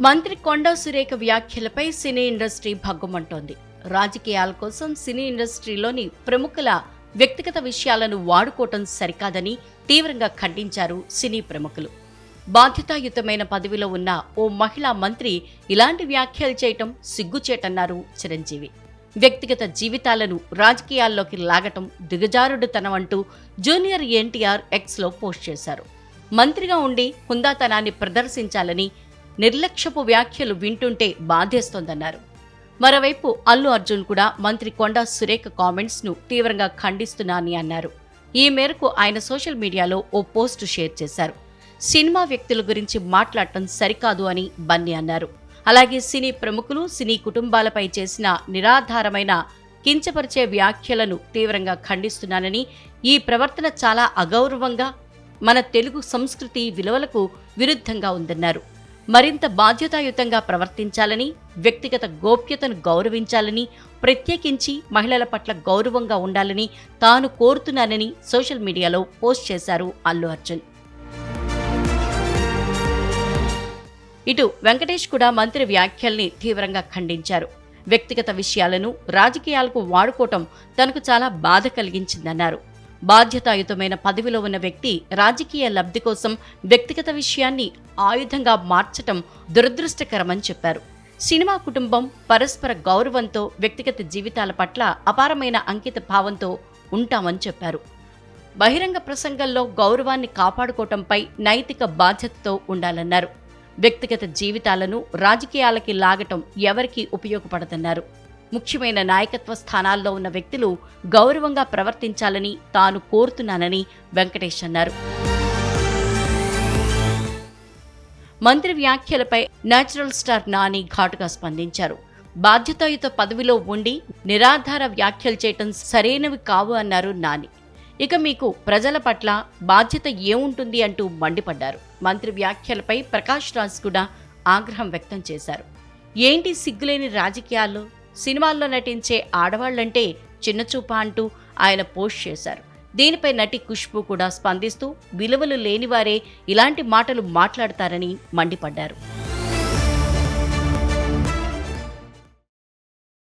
మంత్రి కొండా సురేఖ వ్యాఖ్యలపై cine industry భగ్గుమంటోంది. రాజకీయాల కోసం సినీ ఇండస్ట్రీలోని ప్రముఖుల వ్యక్తిగత విషయాలను వాడుకోవటం సరికాదని తీవ్రంగా ఖండించారు సినీ ప్రముఖులు. బాధ్యతాయుతమైన పదవిలో ఉన్న ఓ మహిళా మంత్రి ఇలాంటి వ్యాఖ్యలు చేయటం సిగ్గుచేటన్నారు చిరంజీవి. వ్యక్తిగత జీవితాలను రాజకీయాల్లోకి లాగటం దిగజారుడుతనమంటూ జూనియర్ ఎన్టీఆర్ ఎక్స్లో పోస్ట్ చేశారు. మంత్రిగా ఉండి హుందాతనాన్ని ప్రదర్శించాలని నిర్లక్ష్యపు వ్యాఖ్యలు వింటుంటే బాధేస్తోందన్నారు. మరోవైపు అల్లు అర్జున్ కూడా మంత్రి కొండా సురేఖ కామెంట్స్ను తీవ్రంగా ఖండిస్తున్నానని అన్నారు. ఈ మేరకు ఆయన సోషల్ మీడియాలో ఓ పోస్టు షేర్ చేశారు. సినిమా వ్యక్తుల గురించి మాట్లాడటం సరికాదు అని బన్నీ అన్నారు. అలాగే సినీ ప్రముఖులు సినీ కుటుంబాలపై చేసిన నిరాధారమైన కించపరిచే వ్యాఖ్యలను తీవ్రంగా ఖండిస్తున్నానని ఈ ప్రవర్తన చాలా అగౌరవంగా మన తెలుగు సంస్కృతి విలువలకు విరుద్ధంగా ఉందన్నారు. మరింత బాధ్యతాయుతంగా ప్రవర్తించాలని వ్యక్తిగత గోప్యతను గౌరవించాలని ప్రత్యేకించి మహిళల పట్ల గౌరవంగా ఉండాలని తాను కోరుతున్నానని సోషల్ మీడియాలో పోస్ట్ చేశారు అల్లు అర్జున్. ఇటు వెంకటేష్ కూడా మంత్రి వ్యాఖ్యల్ని తీవ్రంగా ఖండించారు. వ్యక్తిగత విషయాలను రాజకీయాలకు వాడుకోవటం తనకు చాలా బాధ కలిగించిందన్నారు. బాధ్యతాయుతమైన పదవిలో ఉన్న వ్యక్తి రాజకీయ లబ్ధి కోసం వ్యక్తిగత విషయాన్ని ఆయుధంగా మార్చటం దురదృష్టకరమని చెప్పారు. సినిమా కుటుంబం పరస్పర గౌరవంతో వ్యక్తిగత జీవితాల పట్ల అపారమైన అంకిత భావంతో ఉంటామని చెప్పారు. బహిరంగ ప్రసంగంలో గౌరవాన్ని కాపాడుకోవటంపై నైతిక బాధ్యతతో ఉండాలన్నారు. వ్యక్తిగత జీవితాలను రాజకీయాలకి లాగటం ఎవరికీ ఉపయోగపడదన్నారు. ముఖ్యమైన నాయకత్వ స్థానాల్లో ఉన్న వ్యక్తులు గౌరవంగా ప్రవర్తించాలని తాను కోరుతున్నానని వెంకటేష్ అన్నారు. మంత్రి వ్యాఖ్యలపై నేచురల్ స్టార్ నాని ఘాటుగా స్పందించారు. బాధ్యతాయుత పదవిలో ఉండి నిరాధార వ్యాఖ్యలు చేయటం సరైనవి కావు అన్నారు నాని. ఇక మీకు ప్రజల పట్ల బాధ్యత ఏముంటుంది అంటూ మండిపడ్డారు. మంత్రి వ్యాఖ్యలపై ప్రకాష్ రాజ్ కూడా ఆగ్రహం వ్యక్తం చేశారు. ఏంటి సిగ్గులేని రాజకీయాలు సినిమాల్లో నటించే ఆడవాళ్ళంటే చిన్నచూప అంటూ ఆయన పోస్ట్ చేశారు. దీనిపై నటి ఖుష్బు కూడా స్పందిస్తూ విలువలు లేనివారే ఇలాంటి మాటలు మాట్లాడతారని మండిపడ్డారు.